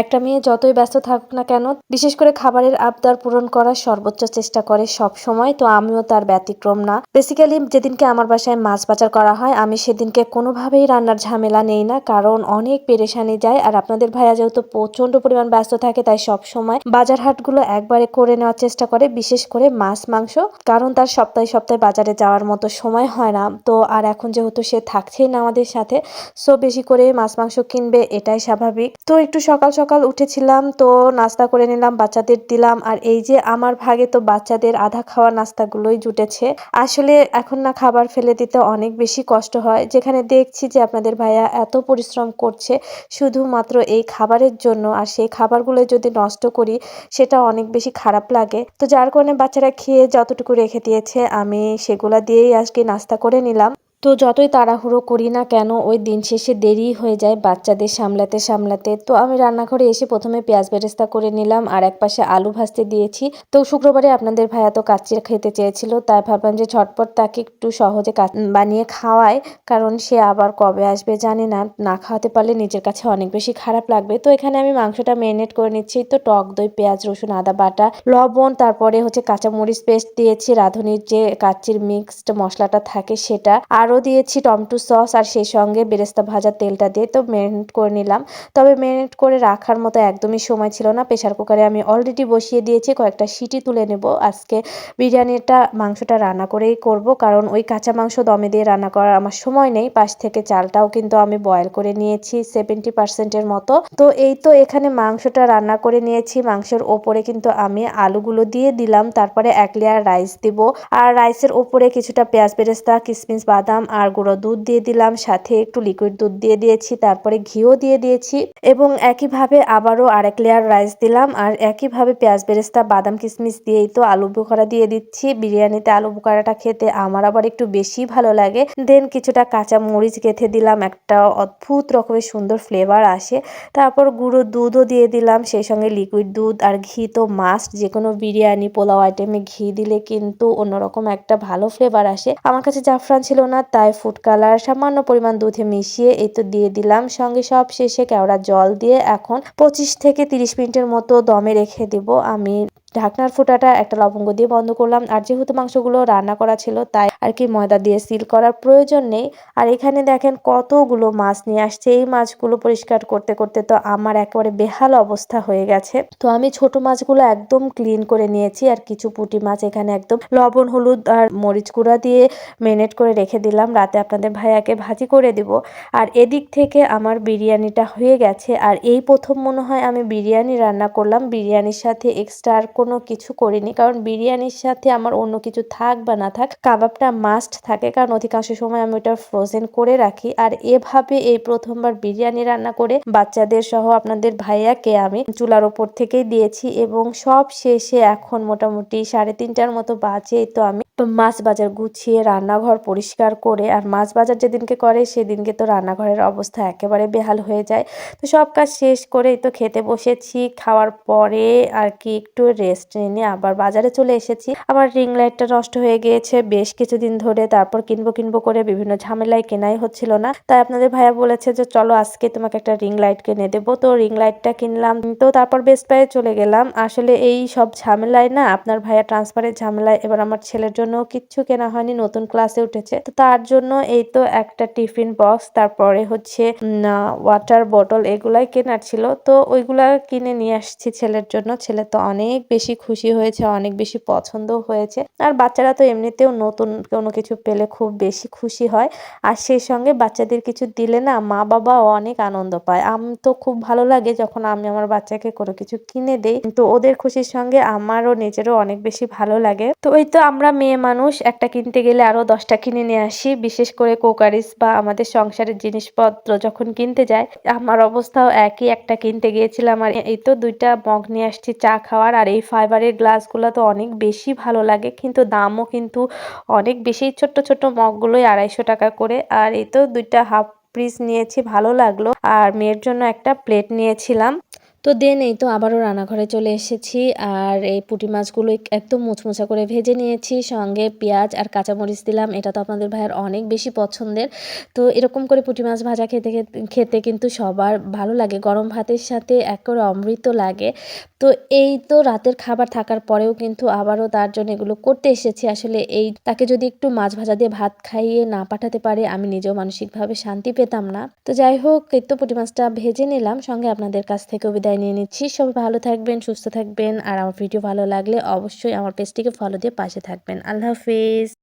একটা মেয়ে যতই ব্যস্ত থাকুক না কেন, বিশেষ করে খাবারের আবদার পূরণ করার সর্বোচ্চ চেষ্টা করে সব সময় তো আমিও তার ব্যতিক্রম না। বেসিক্যালি যেদিনকে আমার বাসায় মাছ বাজার করা হয়, আমি সেদিনকে কোনোভাবেই রান্নার ঝামেলা নেই না, কারণ অনেক পেরেশানি যায়। আর আপনাদের ভাইয়া যেহেতু প্রচণ্ড পরিমাণ ব্যস্ত থাকে, তাই সব সময় বাজার হাটগুলো একবারে করে নেওয়ার চেষ্টা করে, বিশেষ করে মাছ, মাংস, কারণ তার সপ্তাহে সপ্তাহে বাজারে যাওয়ার মতো সময় হয় না। তো আর এখন যেহেতু সে থাকছেই না আমাদের সাথে সো বেশি করে মাছ, মাংস কিনবে, এটাই স্বাভাবিক। তো একটু সকাল সকাল উঠেছিলাম, তো নাস্তা করে নিলাম, বাচ্চাদের দিলাম। আর এই যে আমার ভাগে তো বাচ্চাদের আধা খাওয়া নাস্তাগুলোই জুটেছে। আসলে এখন না খাবার ফেলে দিতে অনেক বেশি কষ্ট হয়। যেখানে দেখছি যে আপনাদের ভাইয়া এত পরিশ্রম করছে, শুধুমাত্র এই খাবারের জন্য। আর সেই খাবারগুলো যদি নষ্ট করি, সেটা অনেক বেশি খারাপ লাগে। তো যার কারণে বাচ্চারা খেয়ে যতটুকু রেখে দিয়েছে, আমি সেগুলা দিয়েই আজকে নাস্তা করে নিলাম। তো যতই তাড়াহুড়ো করি না কেন, ওই দিন শেষে দেরি হয়ে যায় বাচ্চাদের সামলাতে সামলাতে। তো আমি রান্নাঘরে এসে প্রথমে পেঁয়াজ বেরেস্তা করে নিলাম আর এক পাশে আলু ভাজতে দিয়েছি। তো শুক্রবারে আপনাদের ভাইয়া তো কাচ্চির খেতে চেয়েছিল, তাই ভাবলাম যে ঝটপট তাকে একটু সহজে বানিয়ে খাওয়ায় কারণ সে আবার কবে আসবে জানি না। না খাওয়াতে পারলে নিজের কাছে অনেক বেশি খারাপ লাগবে। তো এখানে আমি মাংসটা ম্যারিনেট করে নিচ্ছি। তো টক দই, পেঁয়াজ, রসুন, আদা বাটা, লবণ, তারপরে হচ্ছে কাঁচামরিচ পেস্ট দিয়েছি। রাঁধুনির যে কাচ্চির মিক্সড মশলাটা থাকে সেটা। আরও দিয়েছি টমেটো সস আর সেই সঙ্গে বেরেস্তা ভাজা তেলটা দিয়ে তো ম্যারিনেট করে নিলাম। তবে ম্যারিনেট করে রাখার মতো একদমই সময় ছিল না। প্রেশার কুকারে আমি অলরেডি বসিয়ে দিয়েছি, কয়েকটা সিটি তুলে নেব। আজকে বিরিয়ানিটা, মাংসটা রান্না করেই করব। কারণ ওই কাঁচা মাংস দমে দিয়ে রান্না করার আমার সময় নেই। পাশ থেকে চালটাও কিন্তু আমি বয়েল করে নিয়েছি সেভেন্টি পার্সেন্টের মতো। তো এই তো এখানে মাংসটা রান্না করে নিয়েছি। মাংসের ওপরে কিন্তু আমি আলুগুলো দিয়ে দিলাম। তারপরে এক লেয়ার রাইস দিব। আর রাইসের ওপরে কিছুটা পেঁয়াজ বেরেস্তা, কিসমিস, বাদাম আর গুঁড়ো দুধ দিয়ে দিলাম, সাথে একটু লিকুইড দুধ দিয়ে দিয়েছি, তারপরে ঘিও দিয়ে দিয়েছি, এবং একইভাবে আবারও আরেক লেয়ার রাইস দিলাম, আর একইভাবে পেঁয়াজ, বেরেস্তা, বাদাম, কিশমিশ দিয়েই তো আলু বোখারা দিয়ে দিচ্ছি। বিরিয়ানিতে আলু বোখারাটা খেতে আমার আবার একটু বেশি ভালো লাগে। দেন কিছুটা কাঁচা মরিচ গেথে দিলাম, একটা অদ্ভুত রকমের সুন্দর ফ্লেভার আসে। তারপর গুঁড়ো দুধও দিয়ে দিলাম, সেই সঙ্গে লিকুইড দুধ আর ঘি তো মাস্ট যে কোনো বিরিয়ানি, পোলাও আইটেমে ঘি দিলে কিন্তু অন্যরকম একটা ভালো ফ্লেভার আসে। আমার কাছে জাফরান ছিল না তাই ফুড কালার সামান্য পরিমাণ দুধে মিশিয়ে এই তো দিয়ে দিলাম। সঙ্গে সব শেষে কেওড়া জল দিয়ে এখন পঁচিশ থেকে তিরিশ মিনিটের মতো দমে রেখে দেবো। আমি ঢাকনার ফুটাটা একটা লবঙ্গ দিয়ে বন্ধ করলাম। আর যেহেতু মাংসগুলো রান্না করা ছিল, তাই আর কি ময়দা দিয়ে সিল করার প্রয়োজন নেই। আর এখানে দেখেন কতগুলো মাছ নিয়ে আসছে। এই মাছগুলো পরিষ্কার করতে করতে তো আমার একেবারে বেহাল অবস্থা হয়ে গেছে। তো আমি ছোট মাছগুলো একদম ক্লিন করে নিয়েছি। আর কিছু পুঁটি মাছ এখানে একদম লবণ, হলুদ আর মরিচ গুঁড়া দিয়ে মেনেট করে রেখে দিলাম। রাতে আপনাদের ভাইয়াকে ভাজি করে দিব। আর এদিক থেকে আমার বিরিয়ানিটা হয়ে গেছে। আর এই প্রথম মনে হয় আমি বিরিয়ানি রান্না করলাম। বিরিয়ানির সাথে এক্সট্রা কোনো কিছু করিনি। কারণ বিরিয়ানির সাথে আমার অন্য কিছু থাক বা না থাক, কাবাবটা মাস্ট থাকে। কারণ অধিকাংশ সময় আমি ওটা ফ্রোজেন করে রাখি। আর এভাবে এই প্রথমবার বিরিয়ানি রান্না করে বাচ্চাদের সহ আপনাদের ভাইয়াকে আমি চুলার ওপর থেকেই দিয়েছি। এবং সব শেষে এখন মোটামুটি সাড়ে তিনটার মতো বাজে তো আমি মাছ বাজার গুছিয়ে রান্নাঘর পরিষ্কার করে আর মাছ বাজার যেদিনকে করে সেদিনকে তো রান্নাঘরের অবস্থা একেবারে বেহাল হয়ে যায়। তো সব কাজ শেষ করেই তো খেতে বসেছি। খাওয়ার পরে আর কি একটু রেস্ট নিয়ে আবার বাজারে চলে এসেছি। আমার রিং লাইটটা নষ্ট হয়ে গিয়েছে। বেশ কিছুদিন ধরে তারপর কিনবো কিনবো করে বিভিন্ন ঝামেলায় কেনাই হচ্ছিল না। তাই আপনাদের ভাইয়া বলেছে যে, চলো আজকে তোমাকে একটা রিং লাইট কিনে দেবো। তো রিং লাইটটা কিনলাম। তো তারপর বেস্ট বাইয়ে চলে গেলাম। আসলে এই সব ঝামেলায় না আপনার ভাইয়া ট্রান্সফারের ঝামেলায়। এবার আমার ছেলের জন্য কিচ্ছু কেনা হয়নি, নতুন ক্লাসে উঠেছে। তো তার জন্য এই তো একটা টিফিন বক্স তারপরে হচ্ছে ওয়াটার বটল এগুলাই কেনার ছিল। তো ওইগুলা কিনে নিয়ে আসছি ছেলের জন্য। ছেলে তো অনেক বেশি খুশি হয়েছে, অনেক বেশি পছন্দ হয়েছে। আর বাচ্চারা তো এমনিতেও নতুন কোনো কিছু পেলে খুব বেশি খুশি হয়। আর সেই সঙ্গে বাচ্চাদের কিছু দিলে না মা বাবাও অনেক আনন্দ পায়। আম তো খুব ভালো লাগে যখন আমি আমার বাচ্চাকে কোনো কিছু কিনে দেই। তো ওদের খুশির সঙ্গে আমারও নিজেরও অনেক বেশি ভালো লাগে। তো ওই তো আমরা মেয়ে মানুষ, একটা কিনতে গেলে আরও দশটা কিনে নিয়ে আসি। বিশেষ করে কোকারিস বা আমাদের সংসারের জিনিসপত্র যখন কিনতে যায়, আমার অবস্থাও একই। একটা কিনতে গিয়েছিলাম আর এই তো দুইটা মগ নিয়ে আসছি চা খাওয়ার। আর এই ফাইবারের গ্লাসগুলো তো অনেক বেশি ভালো লাগে, কিন্তু দামও কিন্তু অনেক বেশি। ছোট্ট ছোট্ট মগগুলোই আড়াইশো টাকা করে। আর এই তো দুইটা হাফ পিস নিয়েছি, ভালো লাগল। আর মেয়ের জন্য একটা প্লেট নিয়েছিলাম। তো দেন এই তো আবারও রান্নাঘরে চলে এসেছি। আর এই পুঁটি মাছগুলো একদম মুচমুচা করে ভেজে নিয়েছি, সঙ্গে পেঁয়াজ আর কাঁচামরিচ দিলাম। এটা তো আপনাদের ভাইয়ের অনেক বেশি পছন্দের। তো এরকম করে পুঁটি মাছ ভাজা খেতে খেতে কিন্তু সবার ভালো লাগে। গরম ভাতের সাথে একেবারে অমৃত লাগে। তো এই তো রাতের খাবার থাকার পরেও কিন্তু আবারও তার জন্য এগুলো করতে এসেছি। আসলে এই তাকে যদি একটু মাছ ভাজা দিয়ে ভাত খাইয়ে না পাঠাতে পারে, আমি নিজেও মানসিকভাবে শান্তি পেতাম না। তো যাই হোক, এই তো পুঁটি মাছটা ভেজে নিলাম। সঙ্গে আপনাদের কাছ থেকেও বিদায় নিয়ে নিচ্ছি। সবাই ভালো থাকবেন, সুস্থ থাকবেন। আর আমার ভিডিও ভালো লাগলে অবশ্যই আমার পেজটিকে ফলো দিয়ে পাশে থাকবেন। আল্লাহ হাফিজ।